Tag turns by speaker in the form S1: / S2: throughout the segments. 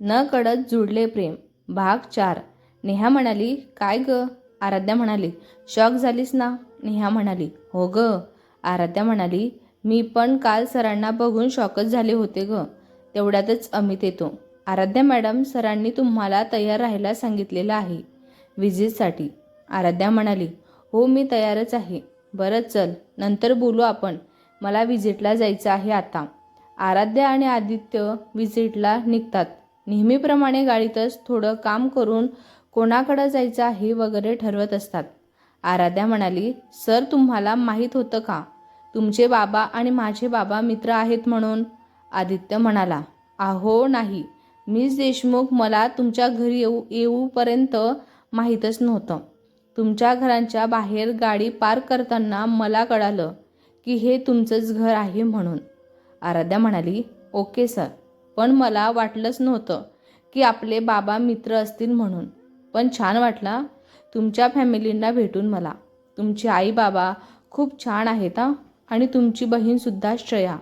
S1: न कळत जुडले प्रेम. भाग चार. नेहा म्हणाली काय ग? आराध्या म्हणाली शॉक झालीस ना? नेहा म्हणाली हो ग. आराध्या म्हणाली मी पण काल सरांना बघून शॉकच झाले होते ग. तेवढ्यातच अमित येतो. आराध्या मॅडम सरांनी तुम्हाला तयार राहायला सांगितलेलं आहे विजेसाठी आराध्या म्हणाली हो मी तयारच आहे. बरं चल नंतर बोलू आपण. मला विजिटला जायचं आहे आता. आराध्या आणि आदित्य विजिटला निघतात. नेहमीप्रमाणे गाडीतच थोडं काम करून कोणाकडं जायचं आहे वगैरे ठरवत असतात. आराध्या म्हणाली सर तुम्हाला माहीत होतं का? तुमचे बाबा आणि माझे बाबा मित्र आहेत म्हणून. आदित्य म्हणाला आहो नाही. मिस देशमुख मला तुमच्या घरी येऊ येऊपर्यंत माहीतच नव्हतं. तुमच्या घरांच्या बाहेर गाडी पार्क करताना मला कळालं की हे तुमचंच घर आहे म्हणून. आराध्या म्हणाली ओके सर. पण मला वाटलंच नव्हतं की आपले बाबा मित्र असतील म्हणून. पण छान वाटला. तुमच्या फॅमिलींना भेटून मला. तुमची आई बाबा खूप छान आहेत हां. आणि तुमची बहीणसुद्धा श्रेया.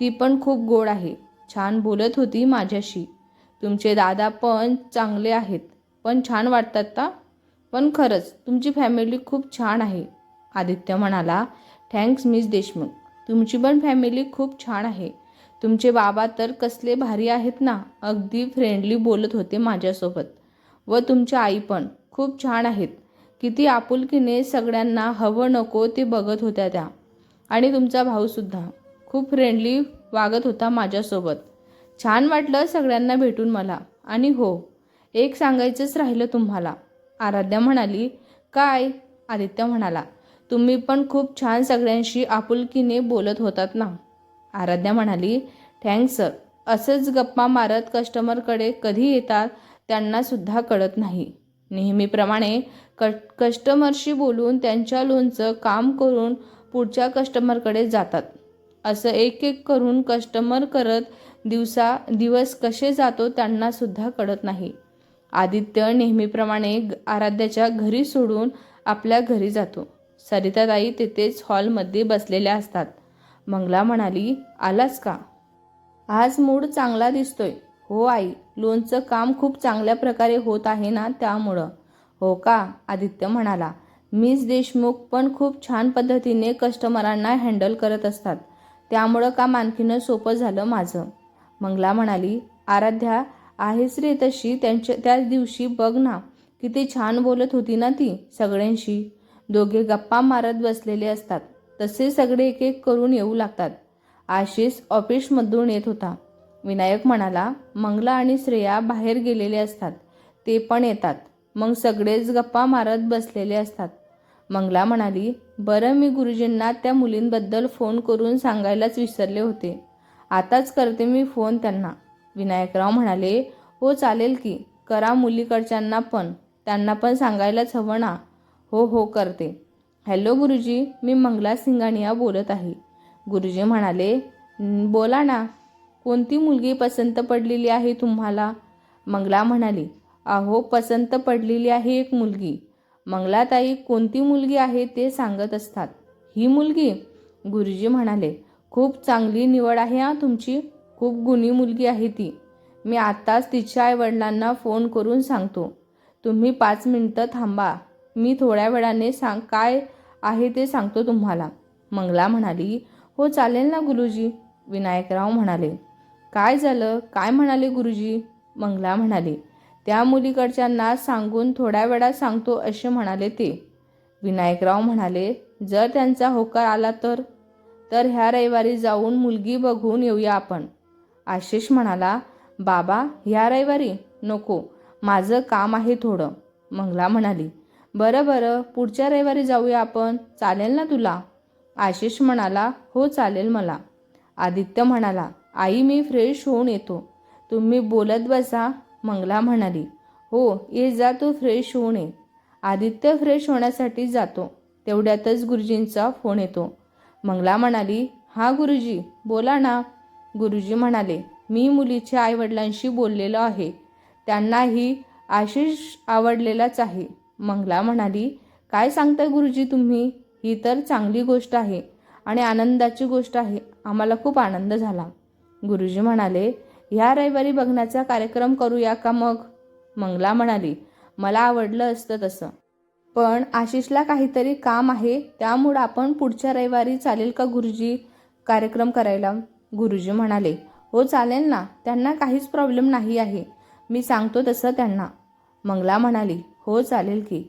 S1: ती पण खूप गोड आहे. छान बोलत होती माझ्याशी. तुमचे दादा पण चांगले आहेत. पण छान वाटतात का पण खरंच तुमची फॅमिली खूप छान आहे. आदित्य म्हणाला थँक्स मिस देशमुख. तुमची पण फॅमिली खूप छान आहे. तुमचे बाबा तर कसले भारी आहेत ना. अगदी फ्रेंडली बोलत होते माझ्यासोबत. व तुमच्या आई पण. खूप छान आहेत. किती आपुलकीने सगळ्यांना हवं नको ते बघत होत्या त्या. आणि तुमचा भाऊसुद्धा खूप फ्रेंडली वागत होता माझ्यासोबत. छान वाटलं सगळ्यांना भेटून मला. आणि हो एक सांगायचंच राहिलं तुम्हाला. आराध्या म्हणाली काय? आदित्य म्हणाला तुम्ही पण खूप छान सगळ्यांशी आपुलकीने बोलत होतात ना. आराध्या म्हणाली थँक्स सर असंच गप्पा मारत कस्टमरकडे कधी येतात त्यांनासुद्धा कळत नाही. नेहमीप्रमाणे क कस्टमरशी बोलून त्यांच्या लोनचं काम करून पुढच्या कस्टमरकडे जातात. असं एक एक करून कस्टमर करत दिवसा दिवस कसे जातो त्यांनासुद्धा कळत नाही. आदित्य नेहमीप्रमाणे आराध्याच्या घरी सोडून आपल्या घरी जातो. सरिताताई तिथेच हॉलमध्ये बसलेल्या असतात. मंगला म्हणाली आलास का? आज मूड चांगला दिसतोय. हो आई लोनचं काम खूप चांगल्या प्रकारे होत आहे ना त्यामुळं. हो का? आदित्य म्हणाला. मिस देशमुख पण खूप छान पद्धतीने कस्टमरांना हँडल करत असतात. त्यामुळं काम आणखीनं सोपं झालं माझं. मंगला म्हणाली. आराध्या आहेस रे तशी त्यांच्या त्याच दिवशी बघ ना किती छान बोलत होती ना ती सगळ्यांशी. दोघे गप्पा मारत बसलेले असतात. तसे सगळे एक एक करून येऊ लागतात. आशिष ऑफिसमधून येत होता. विनायक म्हणाला मंगला आणि श्रेया बाहेर गेलेले असतात. ते पण येतात. मग सगळेच गप्पा मारत बसलेले असतात. मंगला म्हणाली बरं मी गुरुजींना त्या मुलींबद्दल फोन करून सांगायलाच विसरले होते. आताच करते मी फोन त्यांना. विनायकराव म्हणाले हो चालेल की. करा मुलीकडच्यांना पण. त्यांना पण सांगायलाच हवं ना. हो हो करते. हॅलो गुरुजी मी मंगला सिंगानिया बोलत आहे. गुरुजी म्हणाले बोला ना कोणती मुलगी पसंत पडलेली आहे तुम्हाला? मंगला म्हणाली अहो पसंत पडलेली आहे एक मुलगी. मंगलाताई कोणती मुलगी आहे ते सांगत असतात. ही मुलगी? गुरुजी म्हणाले खूप चांगली निवड आहे हा तुमची खूप गुणी मुलगी आहे ती. मी आत्ताच तिच्या आईवडिलांना फोन करून सांगतो. तुम्ही पाच मिनटं थांबा. मी थोड्या वेळाने सांग काय आहे ते सांगतो तुम्हाला. मंगला म्हणाली हो चालेल ना गुरुजी. विनायकराव म्हणाले काय झालं? काय म्हणाले गुरुजी? मंगला म्हणाली त्या मुलीकडच्यांना सांगून थोड्या वेळात सांगतो असे म्हणाले ते. विनायकराव म्हणाले जर त्यांचा होकार आला तर? तर ह्या रविवारी जाऊन मुलगी बघून येऊया आपण. आशिष म्हणाला बाबा ह्या रविवारी? नको माझं काम आहे थोडं. मंगला म्हणाली बरं बरं. पुढच्या रविवारी जाऊया आपण. चालेल ना तुला? आशिष म्हणाला हो चालेल मला. आदित्य म्हणाला आई मी फ्रेश होऊन येतो. तुम्ही बोलत बसा मंगला म्हणाली हो ये जा तू फ्रेश होऊन ये. आदित्य फ्रेश होण्यासाठी जातो. तेवढ्यातच गुरुजींचा फोन येतो. मंगला म्हणाली हा गुरुजी बोला ना. गुरुजी म्हणाले मी मुलीच्या आईवडिलांशी बोललेलो आहे. त्यांनाही आशिष आवडलेलाच आहे. मंगला म्हणाली काय सांगताय गुरुजी तुम्ही? ही तर चांगली गोष्ट आहे आणि आनंदाची गोष्ट आहे. आम्हाला खूप आनंद झाला. गुरुजी म्हणाले ह्या रविवारी बघण्याचा कार्यक्रम करूया का मग? मंगला म्हणाली मला आवडलं असतं तसं. पण आशिषला काहीतरी काम आहे त्यामुळं आपण पुढच्या रविवारी चालेल का गुरुजी कार्यक्रम करायला? गुरुजी म्हणाले हो चालेल ना. त्यांना काहीच प्रॉब्लेम नाही आहे. मी सांगतो तसं त्यांना. मंगला म्हणाली हो चालेल की.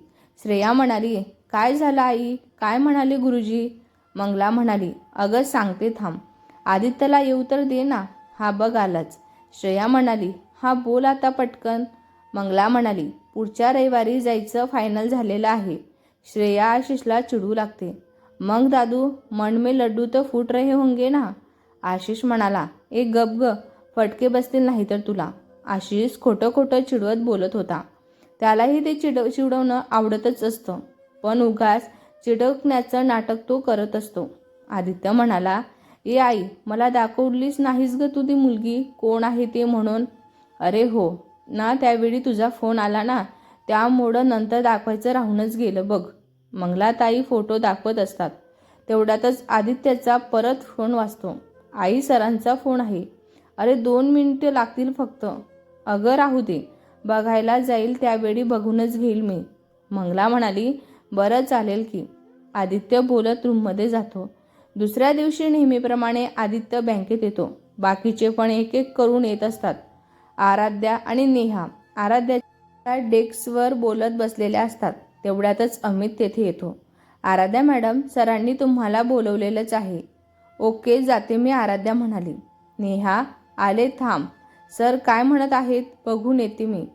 S1: श्रेया म्हणाली काय झालं आई? काय म्हणाली गुरुजी? मंगला म्हणाली अगं सांगते थांब. आदित्यला येऊ तर दे ना. हा बघ आलाच. श्रेया म्हणाली हा बोल आता पटकन. मंगला म्हणाली पुढच्या रविवारी जायचं फायनल झालेलं आहे. श्रेया आशिषला चिडू लागते. मग दादू मन मे लड्डू तर फूट रहे होंगे ना? आशिष म्हणाला एक गप ग. फटके बसतील नाही तर तुला. आशिष खोटं खोटं चिडवत बोलत होता. त्यालाही ते चिड चिडवणं आवडतच असतं. पण उगाच चिडकण्याचं नाटक तो करत असतो. आदित्य म्हणाला ए आई मला दाखवलीच नाहीस ग तू ती मुलगी. कोण आहे ते म्हणून? अरे हो. ना त्यावेळी तुझा फोन आला ना त्यामुळं नंतर दाखवायचं राहूनच गेलं बघ. मंगलाताई फोटो दाखवत असतात. तेवढ्यातच आदित्याचा परत फोन वाचतो आई सरांचा फोन आहे. अरे दोन मिनिटं लागतील फक्त. अगं राहू दे. बघायला जाईल त्यावेळी बघूनच घेईल मी. मंगला म्हणाली बरं चालेल की. आदित्य बोलत रूममध्ये जातो. दुसऱ्या दिवशी नेहमीप्रमाणे आदित्य बँकेत येतो. बाकीचे पण एक एक करून येत असतात. आराध्या आणि नेहा आराध्याच्या डेस्कवर बोलत बसलेल्या असतात. तेवढ्यातच अमित तेथे येतो. आराध्या मॅडम सरांनी तुम्हाला बोलवलेलंच आहे. ओके जाते मी आराध्या म्हणाली. नेहा आले थांब. सर काय म्हणत आहेत? बघून येते मी.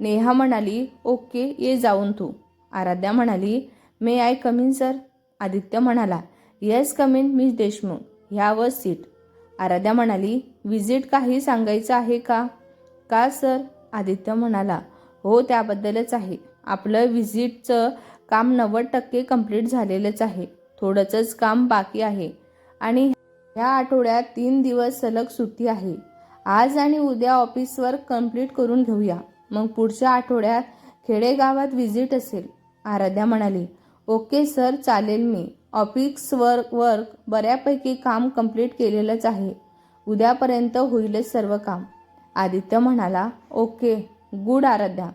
S1: नेहा म्हणाली ओके ये जाऊन तू. आराध्या म्हणाली may I come in sir Aditya म्हणाला येस कमिन मिस देशमुख ह्या व सीट आराध्या म्हणाली विजिट काही सांगायचं आहे का? का सर आदित्य म्हणाला हो त्याबद्दलच आहे. आपलं व्हिजिटचं काम नव्वद टक्के कंप्लीट झालेलंच आहे. थोडंसंच काम बाकी आहे. आणि ह्या आठवड्यात तीन दिवस सलग सुट्टी आहे. आज आणि उद्या ऑफिसवर कंप्लीट करून घेऊया. मग पुढच्या आठवड्यात खेडेगावात व्हिजिट असेल. आराध्या म्हणाली ओके सर चालेल मी. ऑफिस वर्क वर्क बऱ्यापैकी काम कंप्लीट केलेलंच आहे. उद्यापर्यंत होईलच सर्व काम. आदित्य म्हणाला ओके गुड आराध्या.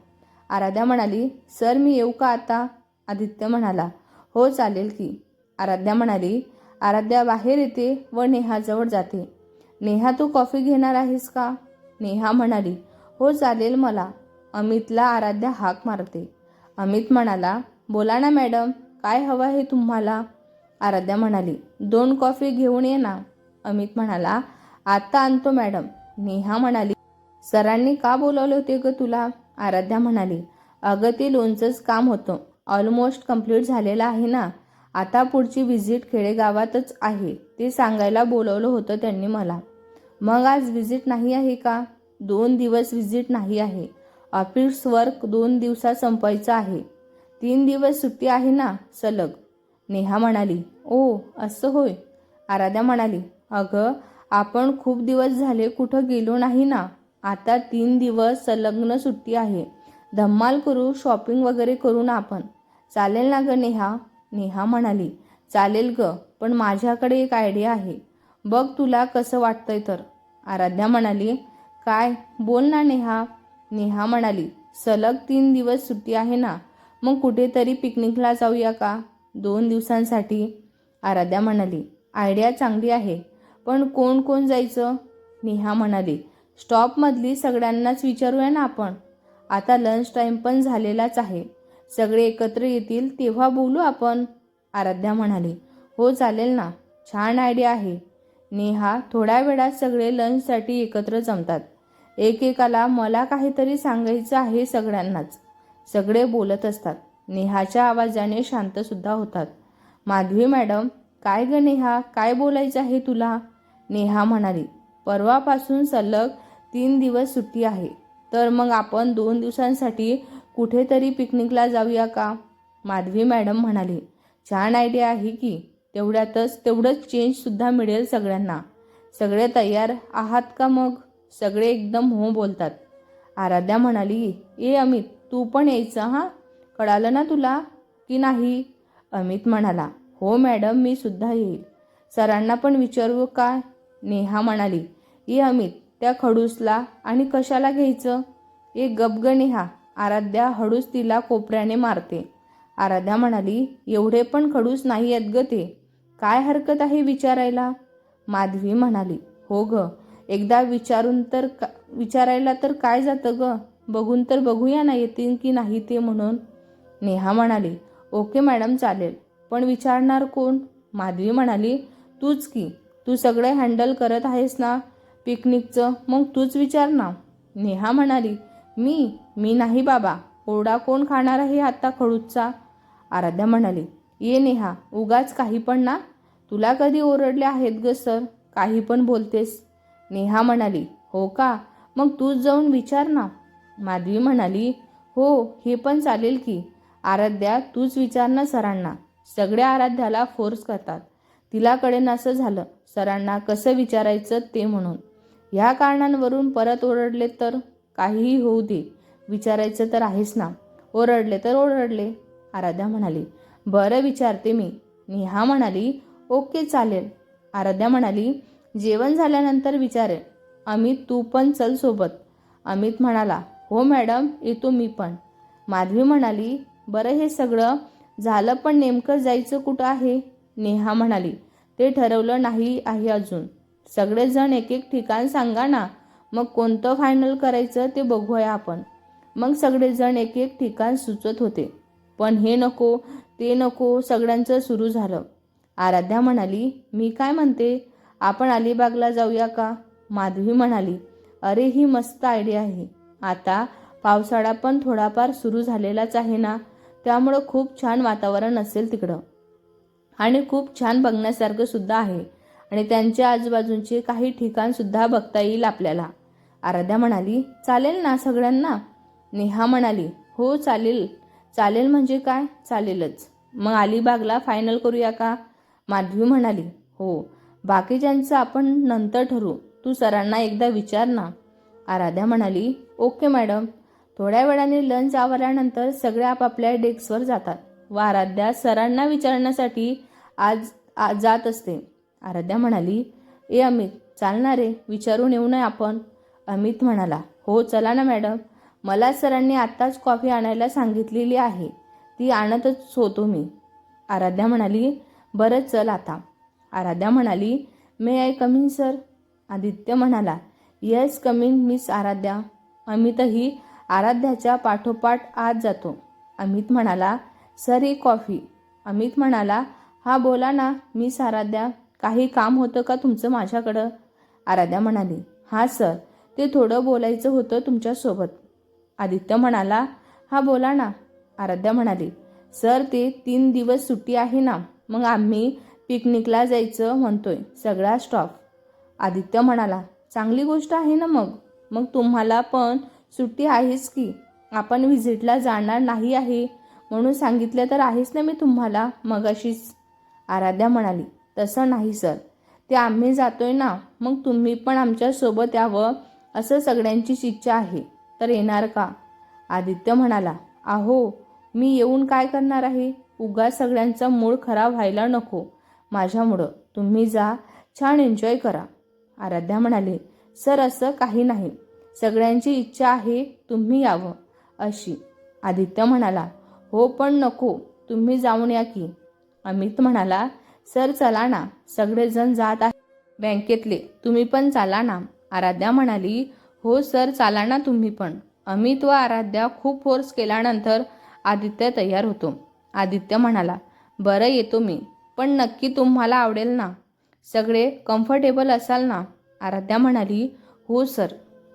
S1: आराध्या म्हणाली सर मी येऊ का आता? आदित्य म्हणाला हो चालेल की. आराध्या म्हणाली आराध्या बाहेर येते व नेहाजवळ जाते. नेहा तू कॉफी घेणार आहेस का? नेहा म्हणाली हो चालेल मला. अमितला आराध्या हाक मारते. अमित म्हणाला बोला ना मॅडम काय हवं आहे तुम्हाला? आराध्या म्हणाली दोन कॉफी घेऊन ये ना. अमित म्हणाला आत्ता आणतो मॅडम. नेहा म्हणाली सरांनी का बोलावले होते ग तुला? आराध्या म्हणाली अगं ते लोणचंच काम होतं. ऑलमोस्ट कंप्लीट झालेलं आहे ना. आता पुढची व्हिजिट खेडेगावातच आहे ते सांगायला बोलवलं होतं त्यांनी मला. मग आज व्हिजिट नाही आहे का? दोन दिवस व्हिजिट नाही आहे. ऑफिस वर्क दोन दिवसात संपायचं आहे. तीन दिवस सुट्टी आहे ना सलग. नेहा म्हणाली ओ असं होय. आराध्या म्हणाली अगं आपण खूप दिवस झाले कुठं गेलो नाही ना? आता तीन दिवस संलग्न सुट्टी आहे. धम्माल करू शॉपिंग वगैरे करू ना आपण. चालेल ना ग नेहा नेहा म्हणाली चालेल ग पण माझ्याकडे एक आयडिया आहे. बघ तुला कसं वाटतंय तर. आराध्या म्हणाली काय? बोल ना नेहा. नेहा म्हणाली सलग तीन दिवस सुट्टी आहे ना मग कुठेतरी पिकनिकला जाऊया का? दोन दिवसांसाठी. आराध्या म्हणाली आयडिया चांगली आहे पण कोण कोण जायचं? नेहा म्हणाली स्टॉपमधली सगळ्यांनाच विचारूया ना आपण. आता लंच टाईम पण झालेलाच आहे. सगळे एकत्र येतील तेव्हा बोलू आपण आराध्या म्हणाली. हो चालेल ना. छान आयडिया आहे. नेहा थोड्या वेळात सगळे लंचसाठी एकत्र जमतात. एकेकाला मला काहीतरी सांगायचं आहे सगळ्यांनाच. सगळे बोलत असतात. नेहाच्या आवाजाने शांतसुद्धा होतात. माधवी मॅडम काय ग नेहा? काय बोलायचं आहे तुला? नेहा म्हणाली परवापासून सलग तीन दिवस सुट्टी आहे. तर मग आपण दोन दिवसांसाठी कुठेतरी पिकनिकला जाऊया का? माधवी मॅडम म्हणाली. छान आयडिया आहे की तेवढ्यातच तेवढंच चेंजसुद्धा मिळेल सगळ्यांना. सगळे तयार आहात का मग? सगळे एकदम हो बोलतात. आराध्या म्हणाली ए अमित तू पण यायचं हां? कळालं ना तुला की नाही? अमित म्हणाला हो मॅडम मी सुद्धा येईल. सरांना पण विचारू काय नेहा म्हणाली ए अमित त्या खडूसला आणि कशाला घ्यायचं? एक गपग नेहा आराध्या हळूच तिला कोपऱ्याने मारते. आराध्या म्हणाली एवढे पण खडूस नाही आहेत ग ते. काय हरकत आहे विचारायला? माधवी म्हणाली हो ग. एकदा विचारून तर का विचारायला तर काय जातं ग? बघून तर बघूया ना येतील की नाही ते म्हणून. नेहा म्हणाली ओके मॅडम चालेल. पण विचारणार कोण? माधवी म्हणाली तूच की. तू सगळे हँडल करत आहेस ना पिकनिकचं? मग तूच विचार ना. नेहा म्हणाली मी? मी नाही बाबा ओरडा कोण खाणार आहे आत्ता खडूचा आराध्या म्हणाली ये नेहा उगाच काही पण ना? तुला कधी ओरडले आहेत ग सर? काही पण बोलतेस. नेहा म्हणाली हो का? मग तूच जाऊन विचार ना. माधवी म्हणाली हो हे पण चालेल की. आराध्या तूच विचार ना सरांना. सगळ्या आराध्याला फोर्स करतात. तिला कळेन झालं. सरांना कसं विचारायचं ते म्हणून. ह्या कारणांवरून परत ओरडले तर? काहीही होऊ दे. विचारायचं तर आहेच ना. ओरडले तर ओरडले. आराध्या म्हणाली बरं विचारते मी. नेहा म्हणाली ओके चालेल. आराध्या म्हणाली जेवण झाल्यानंतर विचारेल अमित तू पण चल सोबत. अमित म्हणाला हो मॅडम येतो मी पण. माधवी म्हणाली बरं हे सगळं झालं पण नेमकं जायचं कुठं आहे? नेहा म्हणाली ते ठरवलं नाही आहे अजून. सगळेजण एक एक ठिकाण सांगा ना. मग कोणतं फायनल करायचं ते बघूया आपण. मग सगळेजण एक एक ठिकाण सुचत होते. पण हे नको ते नको सगळ्यांचं सुरू झालं. आराध्या म्हणाली मी काय म्हणते? आपण अलिबागला जाऊया का? माधवी म्हणाली अरे ही मस्त आयडिया आहे. आता पावसाळा पण थोडाफार सुरू झालेलाच आहे ना त्यामुळं खूप छान वातावरण असेल तिकडं. आणि खूप छान बघण्यासारखं सुद्धा आहे. आणि त्यांच्या आजूबाजूंचे काही ठिकाणसुद्धा बघता येईल आपल्याला. आराध्या म्हणाली चालेल ना सगळ्यांना. नेहा म्हणाली हो चालेल. चालेल म्हणजे काय? चालेलच. मग अलिबागला फायनल करूया का? माधवी म्हणाली हो. बाकीच्यांचं आपण नंतर ठरवू. तू सरांना एकदा विचार ना. आराध्या म्हणाली ओके मॅडम. थोड्या वेळाने लंच आवरल्यानंतर सगळे आपापल्या डेस्कवर जातात व आराध्या सरांना विचारण्यासाठी आज आ- जात असते. आराध्या म्हणाली ए अमित चालणार रे विचारून येऊ नये आपण. अमित म्हणाला हो चला ना मॅडम. मला सरांनी आत्ताच कॉफी आणायला सांगितलेली आहे. ती आणतच होतो मी. आराध्या म्हणाली बरं चल आता. आराध्या म्हणाली may I coming sir Aditya म्हणाला येस कमिंग मिस आराध्या. अमितही आराध्याच्या पाठोपाठ आत जातो. अमित म्हणाला सर ही कॉफी. अमित म्हणाला हा बोला ना मिस आराध्या काही काम होतं का तुमचं माझ्याकडं? आराध्या म्हणाली हा सर ते थोडं बोलायचं होतं तुमच्यासोबत. आदित्य म्हणाला हा बोला ना. आराध्या म्हणाली सर ते तीन दिवस सुट्टी आहे ना मग आम्ही पिकनिकला जायचं म्हणतोय सगळा स्टॉफ. आदित्य म्हणाला चांगली गोष्ट आहे ना मग? मग तुम्हाला पण सुट्टी आहेच की? आपण व्हिजिटला जाणार नाही आहे म्हणून सांगितलं तर आहेच ना मी तुम्हाला मगाशीच. आराध्या म्हणाली तसं नाही सर. ते आम्ही जातोय ना मग तुम्ही पण आमच्यासोबत यावं असं सगळ्यांचीच इच्छा आहे. तर येणार का? आदित्य म्हणाला आहो मी येऊन काय करणार आहे? उगा सगळ्यांचा मूड खराब व्हायला नको. माझ्यामुळं तुम्ही जा छान एन्जॉय करा. आराध्या म्हणाले सर असं काही नाही. सगळ्यांची इच्छा आहे तुम्ही यावं. अशी. आदित्य म्हणाला हो पण नको. तुम्ही जाऊन या की. अमित म्हणाला सर चला ना. सगळेजण जात आहे बँकेतले. तुम्ही पण चाला ना. आराध्या म्हणाली हो सर चाला ना तुम्ही पण. अमित व आराध्या खूप फोर्स केल्यानंतर आदित्य तयार होतो. आदित्य म्हणाला बरं येतो मी पण नक्की तुम्हाला आवडेल ना? सगळे कम्फर्टेबल असाल ना? आराध्या म्हणाली हो सर.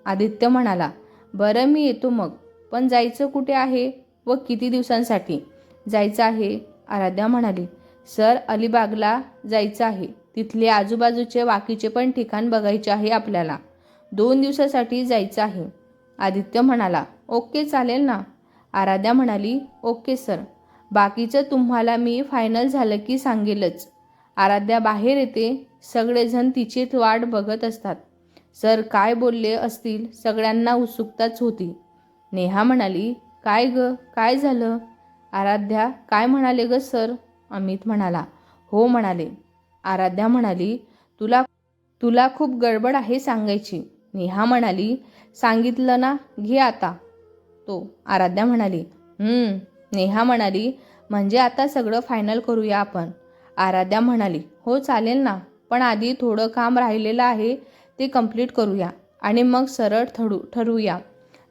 S1: आदित्य म्हणाला बरं मी येतो मग पण जायचं कुठे आहे व किती दिवसांसाठी? जायचं आहे आराध्या म्हणाली सर अलिबागला जायचं आहे. तिथले आजूबाजूचे बाकीचे पण ठिकाण बघायचे आहे आपल्याला. दोन दिवसासाठी जायचं आहे. आदित्य म्हणाला ओके चालेल ना. आराध्या म्हणाली ओके सर. बाकीचं तुम्हाला मी फायनल झालं की सांगेलच. आराध्या बाहेर येते सगळेजण तिचीच वाट बघत असतात. सर काय बोलले असतील? सगळ्यांना उत्सुकताच होती. नेहा म्हणाली काय ग? काय झालं? आराध्या काय म्हणाले ग सर? अमित म्हणाला हो म्हणाले. आराध्या म्हणाली तुला तुला खूप गडबड आहे सांगायची. नेहा म्हणाली सांगितलं ना घे आता. तो आराध्या म्हणाली नेहा म्हणाली म्हणजे आता सगळं फायनल करूया आपण. आराध्या म्हणाली हो चालेल ना पण आधी थोडं काम राहिलेलं आहे ते कंप्लीट करूया आणि मग सरळ ठरू ठरवूया.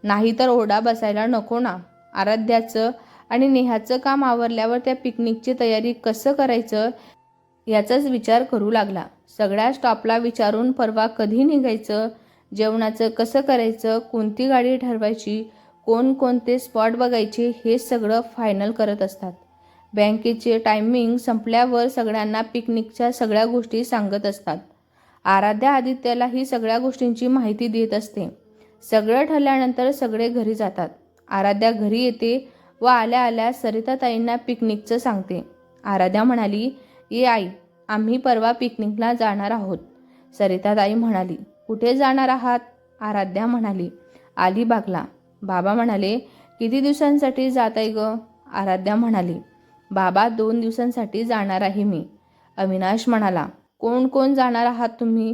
S1: नाहीतर ओरडा बसायला नको ना. आराध्याचं आणि नेहाचं काम आवरल्यावर त्या पिकनिकची तयारी कसं करायचं याचाच विचार करू लागला. सगळ्या स्टॉपला विचारून परवा कधी निघायचं जेवणाचं कसं करायचं कोणती गाडी ठरवायची कोणकोणते स्पॉट बघायचे हे सगळं फायनल करत असतात. बँकेचे टायमिंग संपल्यावर सगळ्यांना पिकनिकच्या सगळ्या गोष्टी सांगत असतात. आराध्या आदित्याला ही सगळ्या गोष्टींची माहिती देत असते. सगळं ठरल्यानंतर सगळे घरी जातात. आराध्या घरी येते व आल्या आल्या सरिताताईंना पिकनिकचं सांगते. आराध्या म्हणाली ये आई आम्ही परवा पिकनिकला जाणार आहोत. सरिताताई म्हणाली कुठे जाणार आहात? आराध्या म्हणाली. अलिबागला बाबा म्हणाले किती दिवसांसाठी जात आहे ग? आराध्या म्हणाली बाबा दोन दिवसांसाठी जाणार आहे मी. अविनाश म्हणाला कोण कोण जाणार आहात तुम्ही?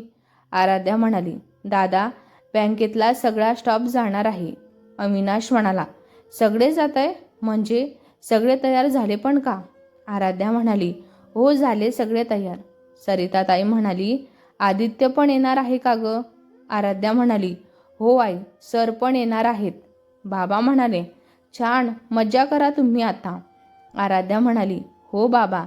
S1: आराध्या म्हणाली दादा बँकेतला सगळा स्टॉप जाणार आहे. अविनाश म्हणाला सगळे जात आहे म्हणजे सगळे तयार झाले पण का? आराध्या म्हणाली हो झाले सगळे तयार. सरिताताई म्हणाली आदित्य पण येणार आहे का ग? आराध्या म्हणाली हो आई सर पण येणार आहेत. बाबा म्हणाले छान मज्जा करा तुम्ही आता. आराध्या म्हणाली हो बाबा.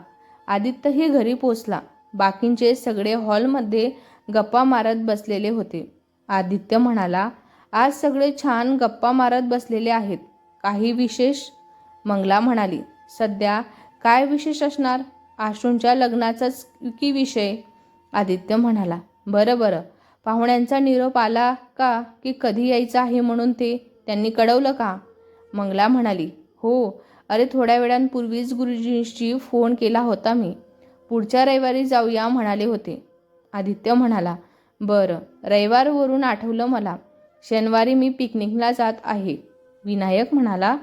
S1: आदित्यही घरी पोचला. बाकींचे सगळे हॉलमध्ये गप्पा मारत बसलेले होते. आदित्य म्हणाला आज सगळे छान गप्पा मारत बसलेले आहेत. काही विशेष? मंगला म्हणाली सध्या काय विशेष असणार? आशूंच्या लग्नाचाच की विषय? आदित्य म्हणाला बरं बरं. पाहुण्यांचा निरोप आला का की कधी यायचं आहे म्हणून ते? त्यांनी कळवलं का? मंगला म्हणाली हो. अरे थोड्या वेळांपूर्वीच गुरुजींशी फोन केला होता मी. पुढच्या रविवारी जाऊया म्हणाले होते. आदित्य म्हणाला बरं. रविवारवरून आठवलं मला. शनिवारी मी पिकनिकला जात आहे. विनायक म्हणाला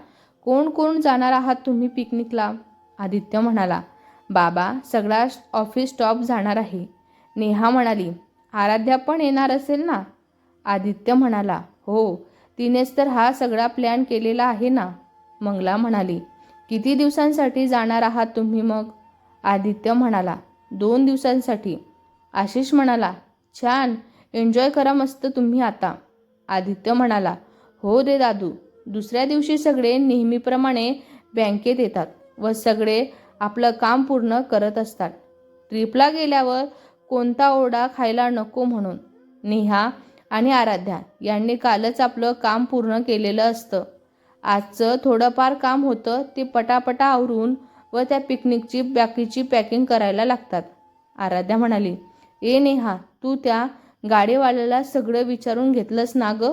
S1: कोण कोण जाणार आहात तुम्ही पिकनिकला? आदित्य म्हणाला बाबा सगळा ऑफिस स्टॉप जाणार आहे. नेहा म्हणाली आराध्या पण येणार असेल ना? आदित्य म्हणाला हो तिनेच तर हा सगळा प्लॅन केलेला आहे ना? मंगला म्हणाली किती दिवसांसाठी जाणार आहात तुम्ही मग? आदित्य म्हणाला दोन दिवसांसाठी. आशिष म्हणाला छान एन्जॉय करा मस्त तुम्ही आता. आदित्य म्हणाला हो दे दादू दुसऱ्या दिवशी सगळे नेहमीप्रमाणे बँकेत येतात व सगळे आपलं काम पूर्ण करत असतात. ट्रिपला गेल्यावर कोणता ओरडा खायला नको म्हणून. नेहा आणि आराध्या यांनी कालच आपलं काम पूर्ण केलेलं असतं. आजचं थोडंफार काम होतं ते पटापटा आवरून व त्या पिकनिकची बाकीची पॅकिंग करायला लागतात. आराध्या म्हणाली ए नेहा तू त्या गाडीवाल्याला सगळं विचारून घेतलंस ना ग?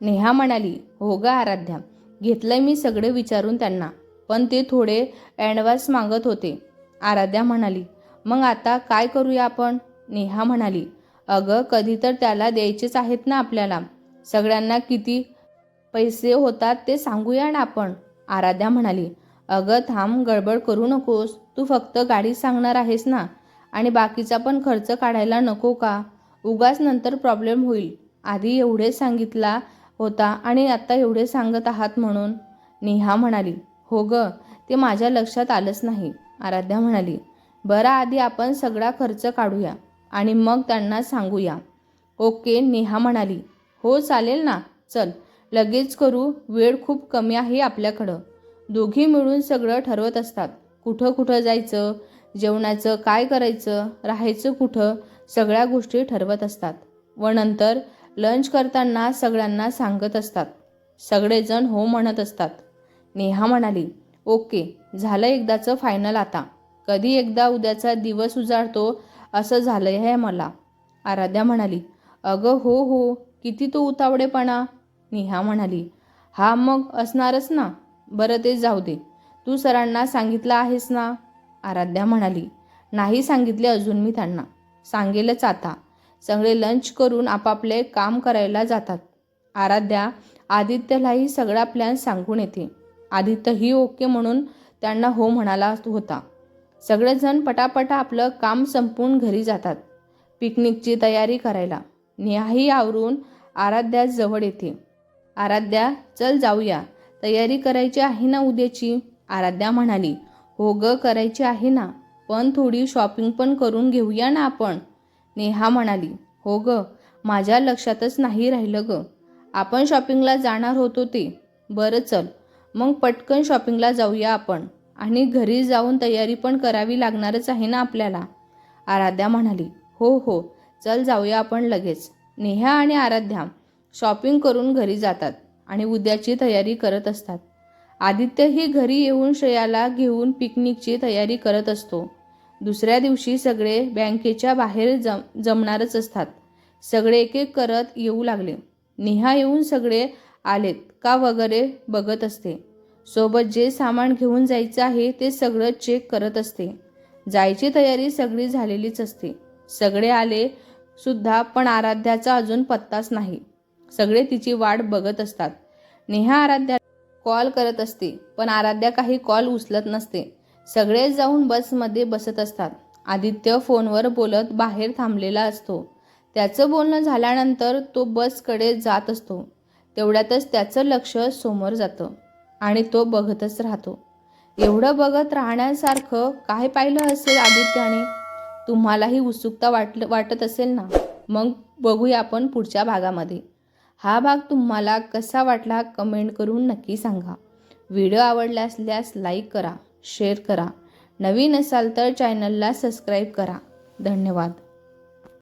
S1: नेहा म्हणाली हो ग आराध्या घेतलंय मी सगळे विचारून त्यांना पण ते थोडे ॲडव्हान्स मागत होते. आराध्या म्हणाली मग आता काय करूया आपण? नेहा म्हणाली. अगं कधी तर त्याला द्यायचेच आहेत ना आपल्याला. सगळ्यांना किती पैसे होतात ते सांगूया ना आपण आराध्या म्हणाली. अगं थांब गडबड करू नकोस. तू फक्त गाडी सांगणार आहेस ना. आणि बाकीचा पण खर्च काढायला नको का? उगाच नंतर प्रॉब्लेम होईल. आधी एवढे सांगितला होता आणि आत्ता एवढे सांगत आहात म्हणून. नेहा म्हणाली. हो ग ते माझ्या लक्षात आलंच नाही आराध्या म्हणाली. बरं आधी आपण सगळा खर्च काढूया आणि मग त्यांना सांगूया. ओके नेहा म्हणाली. हो चालेल ना? चल लगेच करू. वेळ खूप कमी आहे आपल्याकडं. दोघी मिळून सगळं ठरवत असतात. कुठं कुठं जायचं? जेवणाचं काय करायचं? राहायचं कुठं? सगळ्या गोष्टी ठरवत असतात. व नंतर लंच करताना सगळ्यांना सांगत असतात. सगळेजण हो म्हणत असतात. नेहा म्हणाली ओके झालं एकदाचं फायनल आता. कधी एकदा उद्याचा दिवस उजाडतो असं झालंय आहे मला. आराध्या म्हणाली अगं हो हो किती तो उतावडेपणा नेहा म्हणाली हा मग असणारच ना? बरं ते जाऊ दे. तू सरांना सांगितलं आहेस ना? आराध्या म्हणाली नाही सांगितले अजून मी त्यांना. सांगेलच आता. सगळे लंच करून आपापले काम करायला जातात. आराध्या आदित्यलाही सगळा प्लॅन सांगून येते. आदित्यही ओके म्हणून त्यांना हो म्हणाला होता. सगळेजण पटापटा आपलं काम संपवून घरी जातात. पिकनिकची तयारी करायला. नेहाही आवरून आराध्या जवळ येते. आराध्या चल जाऊया. तयारी करायची आहे ना उद्याची? आराध्या म्हणाली. हो ग करायची आहे ना. पण थोडी शॉपिंग पण करून घेऊया ना आपण. नेहा म्हणाली. हो ग. माझ्या लक्षातच नाही राहिलं ग. आपण शॉपिंगला जाणार होतो ते. बरं चल. मग पटकन शॉपिंगला जाऊया आपण. आणि घरी जाऊन तयारी पण करावी लागणारच आहे ना आपल्याला? आराध्या म्हणाली हो हो चल जाऊया आपण लगेच. नेहा आणि आराध्या शॉपिंग करून घरी जातात आणि उद्याची तयारी करत असतात. आदित्यही घरी येऊन श्रेयाला घेऊन पिकनिकची तयारी करत असतो. दुसऱ्या दिवशी सगळे बँकेच्या बाहेर जम जमणारच असतात. सगळे एक एक करत येऊ लागले. नेहा येऊन सगळे आलेत का वगैरे बघत असते. सोबत जे सामान घेऊन जायचं आहे ते सगळं चेक करत असते. जायची तयारी सगळी झालेलीच असते. सगळे आले सुद्धा पण आराध्याचा अजून पत्ताच नाही. सगळे तिची वाट बघत असतात. नेहा आराध्या कॉल करत असते पण आराध्या काही कॉल उचलत नसते. सगळे जाऊन बसमध्ये बसत असतात. आदित्य फोनवर बोलत बाहेर थांबलेला असतो. त्याचं बोलणं झाल्यानंतर तो बसकडे जात असतो. तेवढ्यातच त्याचं लक्ष समोर जातं. आणि तो बघतच राहतो. एवढं बघत राहण्यासारखं काय पाहिलं असेल आदित्याने? तुम्हालाही उत्सुकता वाटल वाटत असेल ना? मग बघूया आपण पुढच्या भागामध्ये. हा भाग तुम्हाला कसा वाटला कमेंट करून नक्की सांगा. व्हिडिओ आवडला असल्यास लाईक करा शेअर करा. नवीन असाल तर चॅनलला सबस्क्राईब करा. धन्यवाद.